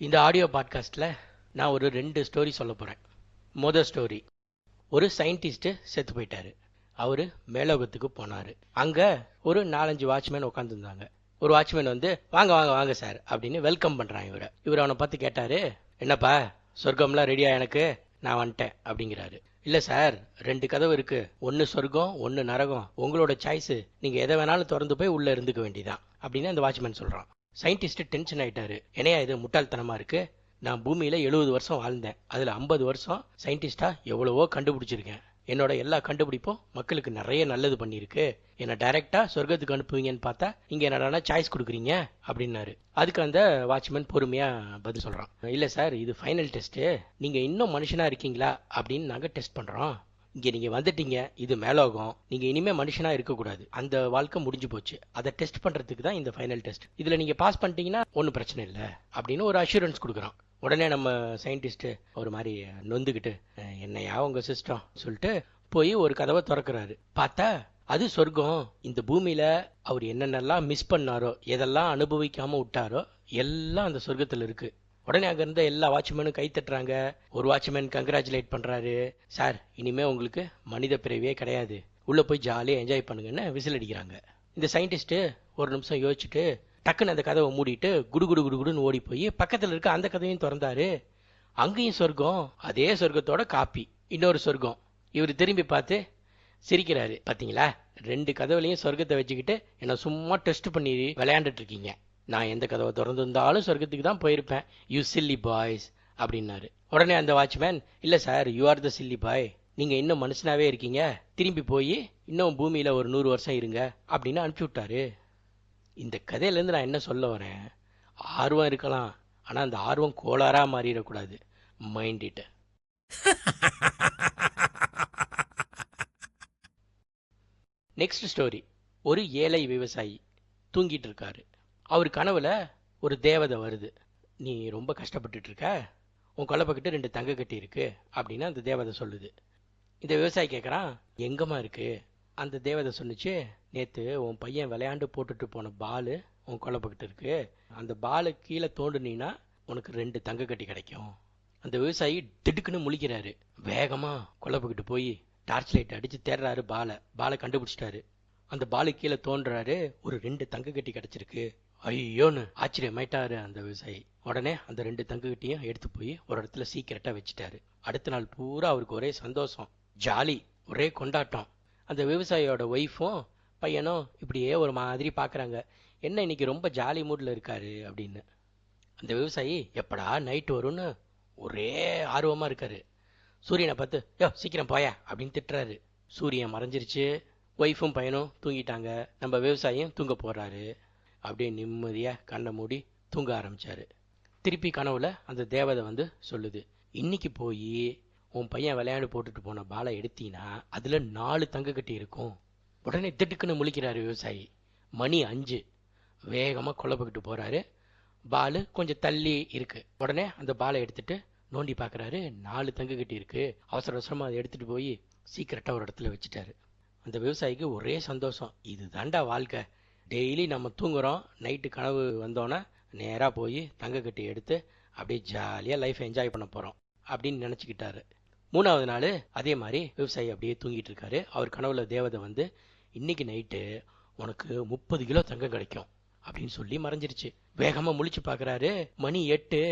இந்த ஆடியோ பாட்காஸ்ட்டில் நான் ஒரு ரெண்டு ஸ்டோரி சொல்ல போகிறேன் மொதல் ஸ்டோரி ஒரு சயின்டிஸ்ட்டு செத்து போயிட்டாரு. அவர் மேலோகத்துக்கு போனார். அங்கே ஒரு நாலஞ்சு வாட்ச்மேன் உட்காந்துருந்தாங்க ஒரு வாட்ச்மேன் வந்து வாங்க வாங்க வாங்க சார் அப்படின்னு வெல்கம் பண்ணுறான் இவரை. இவர் அவனை பார்த்து கேட்டாரு என்னப்பா சொர்க்கம்லாம் ரெடியா எனக்கு? நான் வந்துட்டேன் அப்படிங்கிறாரு. இல்லை சார் ரெண்டு கதவு இருக்குது ஒன்று சொர்க்கம் ஒன்று நரகம். உங்களோட சாய்ஸு நீங்கள் எதை வேணாலும் திறந்து போய் உள்ளே இருந்துக்க வேண்டியதான் அப்படின்னு அந்த வாட்ச்மேன் சொல்கிறான் சயின்டிஸ்ட் டென்ஷன் ஆயிட்டாரு. என்னையா இது முட்டாள்தனமா இருக்கு? நான் பூமியில எழுபது வருஷம் வாழ்ந்தேன். அதுல ஐம்பது வருஷம் சயின்டிஸ்டா எவ்வளவோ கண்டுபிடிச்சிருக்கேன். என்னோட எல்லா கண்டுபிடிப்பும் மக்களுக்கு நிறைய நல்லது பண்ணியிருக்கு. என்னை டைரக்டா சொர்க்கத்துக்கு அனுப்புவீங்கன்னு பார்த்தா நீங்க என்னடா சாய்ஸ் கொடுக்குறீங்க அப்படின்னாரு. அதுக்கு அந்த வாட்ச்மேன் பொறுமையா பதில் சொல்றான். இல்ல சார் இது ஃபைனல் டெஸ்ட் நீங்க இன்னும் மனுஷனா இருக்கீங்களா அப்படின்னு நாங்க டெஸ்ட் பண்றோம். இங்க நீங்க வந்துட்டீங்க இது மேலோகம் நீங்க இனிமே மனுஷனா இருக்கக்கூடாது. அந்த வாழ்க்கை முடிஞ்சு போச்சு. அதை டெஸ்ட் பண்றதுக்கு தான் இந்த ஃபைனல் டெஸ்ட் இதுல நீங்க பாஸ் பண்ணிட்டீங்கன்னா ஒன்றும் பிரச்சனை இல்லை அப்படின்னு ஒரு அஷூரன்ஸ் கொடுக்குறான். உடனே நம்ம சயின்டிஸ்ட்டு ஒரு மாதிரி நொந்துக்கிட்டு என்னையா உங்க சிஸ்டம் சொல்லிட்டு போய் ஒரு கதவை திறக்கிறாரு. பார்த்தா அது சொர்க்கம். இந்த பூமியில அவர் என்னென்னலாம் மிஸ் பண்ணாரோ எதெல்லாம் அனுபவிக்காம விட்டாரோ எல்லாம் அந்த சொர்க்கத்துல இருக்கு. உடனே அங்க இருந்த எல்லா வாட்ச்மேனும் கை தட்டுறாங்க. ஒரு வாட்ச்மேன் கங்க்ராச்சுலேட் பண்றாரு. சார் இனிமே உங்களுக்கு மனித பிறவியே கிடையாது. உள்ள போய் ஜாலியா என்ஜாய் பண்ணுங்கன்னு விசில் அடிக்கிறாங்க. இந்த சயின்டிஸ்ட் ஒரு நிமிஷம் யோசிச்சுட்டு டக்குன்னு அந்த கதவை மூடிட்டு குடு குடு குடு குடுன்னு ஓடி போய் பக்கத்துல இருக்க அந்த கதையும் திறந்தாரு. அங்கேயும் சொர்க்கம் அதே சொர்க்கத்தோட காப்பி இன்னொரு சொர்க்கம். இவர் திரும்பி பார்த்து சிரிக்கிறாரு. பாத்தீங்களா? ரெண்டு கதவுலையும் சொர்க்கத்தை வச்சுக்கிட்டு என்ன சும்மா டெஸ்ட் பண்ணி விளையாண்டுட்டு இருக்கீங்க. நான் எந்த கதவை திறந்திருந்தாலும் சொர்க்கத்துக்கு தான் போயிருப்பேன். யூ சில்லி பாய்ஸ் அப்படின்னாரு. உடனே அந்த வாட்ச்மேன் இல்லை sir you are the silly boy நீங்கள் இன்னும் மனுஷனாவே இருக்கீங்க. திரும்பி போய் இன்னும் பூமியில் ஒரு நூறு வருஷம் இருங்க அப்படின்னு அனுப்பிச்சி விட்டாரு. இந்த கதையிலேருந்து நான் என்ன சொல்ல வரேன்? ஆர்வம் இருக்கலாம். ஆனால் அந்த ஆர்வம் கோளாராக மாறிடக்கூடாது. மைண்ட் இட் நெக்ஸ்ட் ஸ்டோரி ஒரு ஏழை விவசாயி தூங்கிட்டு இருக்காரு. அவர் கனவுல ஒரு தேவதை வருது. நீ ரொம்ப கஷ்டப்பட்டுட்டு இருக்க உன் கொல்லப்பக்கிட்ட ரெண்டு தங்க கட்டி இருக்கு அப்படின்னு அந்த தேவதை சொல்லுது. இந்த விவசாயி கேட்குறான் எங்கம்மா இருக்கு? அந்த தேவதை சொன்னிச்சு நேற்று உன் பையன் விளையாண்டு போட்டுட்டு போன பாலு உன் கொல்லப்பக்கிட்ட இருக்கு. அந்த பாலு கீழே தோண்டுனீன்னா உனக்கு ரெண்டு தங்க கட்டி கிடைக்கும். அந்த விவசாயி திடுக்குன்னு முழிக்கிறாரு. வேகமா கொல்லப்பக்கிட்டு போய் டார்ச் லைட் அடிச்சு தேடுறாரு பாலை. பாலை கண்டுபிடிச்சிட்டாரு. அந்த பாலு கீழே தோன்றாரு ஒரு ரெண்டு தங்க கட்டி கிடைச்சிருக்கு. ஐயோன்னு ஆச்சரியமாயிட்டாரு அந்த விவசாயி. உடனே அந்த ரெண்டு தங்குகிட்டையும் எடுத்து போய் ஒரு இடத்துல சீக்கிரட்டா வச்சுட்டாரு. அடுத்த நாள் பூரா அவருக்கு ஒரே சந்தோஷம். ஜாலி ஒரே கொண்டாட்டம். அந்த விவசாயியோட ஒய்ஃபும் பையனும் இப்படியே ஒரு மாதிரி பார்க்கறாங்க என்ன இன்னைக்கு ரொம்ப ஜாலி மூட்ல இருக்காரு அப்படின்னு. அந்த விவசாயி எப்படா நைட் வரும்னு? ஒரே ஆர்வமா இருக்காரு. சூரியனை பார்த்து யோ சீக்கிரம் போயா? அப்படின்னு திட்டுறாரு. சூரியன் மறைஞ்சிருச்சு. ஒய்ஃபும் பையனும் தூங்கிட்டாங்க. நம்ம விவசாயியும் தூங்க போறாரு. அப்படியே நிம்மதியா கண்ணை மூடி தூங்க ஆரம்பிச்சாரு. திருப்பி கனவுல அந்த தேவதை வந்து சொல்லுது இன்னைக்கு போய் உன் பையன் விளையாண்டு போட்டுட்டு போன பாலை எடுத்தீங்கன்னா அதுல நாலு தங்க கட்டி இருக்கும். உடனே திட்டுக்குன்னு முழிக்கிறாரு விவசாயி. மணி அஞ்சு. வேகமா குழப்பிக்கிட்டு போறாரு. பாலு கொஞ்சம் தள்ளி இருக்கு. உடனே அந்த பாலை எடுத்துட்டு நோண்டி பார்க்குறாரு நாலு தங்க கட்டி இருக்கு. அவசர அவசரமா அதை எடுத்துட்டு போய் சீக்கிரட்டா ஒரு இடத்துல வச்சுட்டாரு. அந்த விவசாயிக்கு ஒரே சந்தோஷம். இது தாண்டா வாழ்க்கை. டெய்லி நம்ம தூங்குகிறோம் நைட்டு கனவு வந்தோன்னே நேராக போய் தங்க கட்டி எடுத்து அப்படியே ஜாலியாக லைஃப் என்ஜாய் பண்ண போகிறோம் அப்படின்னு நினச்சிக்கிட்டாரு. மூணாவது நாள் அதே மாதிரி விவசாயி அப்படியே தூங்கிட்டு இருக்காரு. அவர் கனவுல தேவதை வந்து இன்னைக்கு நைட்டு உனக்கு முப்பது கிலோ தங்கம் கிடைக்கும் அப்படின்னு சொல்லி மறைஞ்சிருச்சு. வேகமாக முழிச்சு பார்க்குறாரு மணி எட்டு.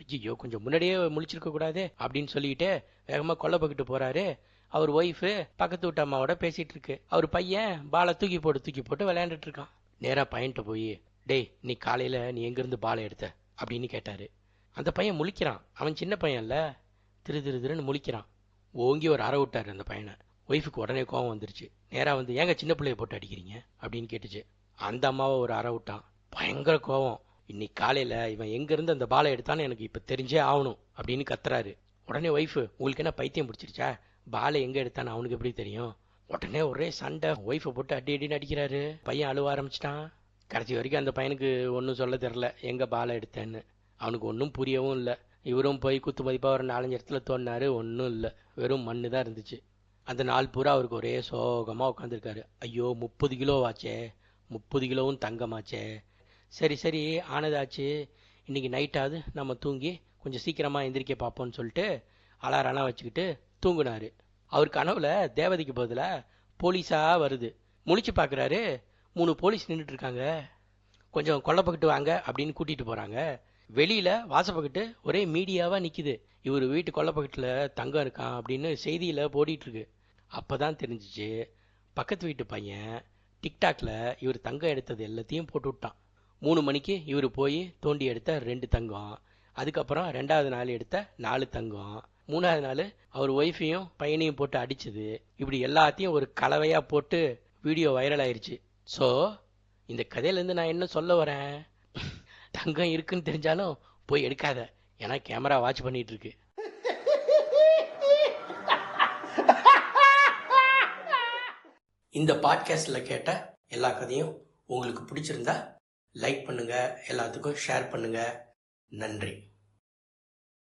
ஐயோ கொஞ்சம் முன்னாடியே முழிச்சிருக்க கூடாது அப்படின்னு சொல்லிட்டு வேகமாக கொல்ல பக்கிட்டு போறாரு. அவர் ஒய்ஃபு பக்கத்து வீட்டு அம்மாவோட பேசிட்டு இருக்கு. அவர் பையன் பாலை தூக்கி போட்டு தூக்கி போட்டு விளையாண்டுட்டு இருக்கான். நேரா பையன்கிட்ட போய் டேய் நீ காலையில நீ எங்கிருந்து பாலை எடுத்த? அப்படின்னு கேட்டாரு. அந்த பையன் முழிக்கிறான். அவன் சின்ன பையன்ல திரு திரு திருன்னு முழிக்கிறான். ஓங்கி ஒரு அற விட்டார் அந்த பையனை. ஒய்ஃபுக்கு உடனே கோவம் வந்துருச்சு. நேரா வந்து ஏங்க சின்ன பிள்ளைய போட்டு அடிக்கிறீங்க? அப்படின்னு கேட்டுச்சு. அந்த அம்மாவை ஒரு அற விட்டான். பயங்கர கோவம். இன்னைக்கு காலையில இவன் எங்கேருந்து அந்த பாலை எடுத்தான்னு எனக்கு இப்போ தெரிஞ்சே ஆகணும் அப்படின்னு கத்துறாரு. உடனே ஒய்ஃபு உங்களுக்கு என்ன பைத்தியம் பிடிச்சிருச்சா? பாலை எங்க எடுத்தான்னு அவனுக்கு எப்படி தெரியும்? உடனே ஒரே சண்டை. ஒய்ஃபை போட்டு அடி அடின்னு அடிக்கிறாரு. பையன் அழுவ ஆரம்பிச்சிட்டான். கடைசி வரைக்கும் அந்த பையனுக்கு ஒன்றும் சொல்ல தெரில எங்கே பாலை எடுத்தேன்னு. அவனுக்கு ஒன்றும் புரியவும் இல்லை. இவரும் போய் குத்து மதிப்பாக ஒரு நாலஞ்சு இடத்துல தோண்டினாரு ஒன்றும் இல்லை. வெறும் மண்ணு தான் இருந்துச்சு. அந்த நாள் பூரா அவருக்கு ஒரே சோகமாக உட்காந்துருக்காரு ஐயோ முப்பது கிலோ ஆச்சே. முப்பது கிலோவும் தங்கமாச்சே. சரி சரி ஆனதாச்சு. இன்னைக்கு நைட்டாவது நம்ம தூங்கி கொஞ்சம் சீக்கிரமாக எந்திரிக்க பார்ப்போம்னு சொல்லிட்டு அலாரெல்லாம் வச்சுக்கிட்டு தூங்குனாரு. அவர் கனவுல தேவதைக்கு பதிலாக போலீஸா வருது. முழிச்சு பார்க்குறாரு மூணு போலீஸ் நின்றுட்டு இருக்காங்க. கொஞ்சம் கொல்லப்பக்கிட்டு வாங்க அப்படின்னு கூட்டிகிட்டு போகிறாங்க வெளியில் வாசப்பக்கிட்டு ஒரே மீடியாவாக நிற்கிது இவர் வீட்டு கொல்லப்பக்கத்தில் தங்கம் இருக்கான் அப்படின்னு செய்தியில் போடிட்டு இருக்கு. அப்பதான் தெரிஞ்சிச்சு பக்கத்து வீட்டு பையன் டிக்டாக்ல இவர் தங்கம் எடுத்தது எல்லாத்தையும் போட்டு விட்டான். மூணு மணிக்கு இவர் போய் தோண்டி எடுத்த ரெண்டு தங்கம் அதுக்கப்புறம் ரெண்டாவது நாள் எடுத்த நாலு தங்கம் மூணாவது நாள் அவர் ஒய்ஃபையும் பையனையும் போட்டு அடிச்சது. இப்படி எல்லாத்தையும் ஒரு கலவையாக போட்டு வீடியோ வைரல் ஆயிடுச்சு ஸோ இந்த கதையிலேருந்து நான் என்ன சொல்ல வரேன்? தங்கம் இருக்குன்னு தெரிஞ்சாலும் போய் எடுக்காத. ஏன்னா கேமரா வாட்ச் பண்ணிட்டு இருக்கு இந்த பாட்காஸ்டில் கேட்ட எல்லா கதையும் உங்களுக்கு பிடிச்சிருந்தா லைக் பண்ணுங்க எல்லாத்துக்கும் ஷேர் பண்ணுங்க. நன்றி.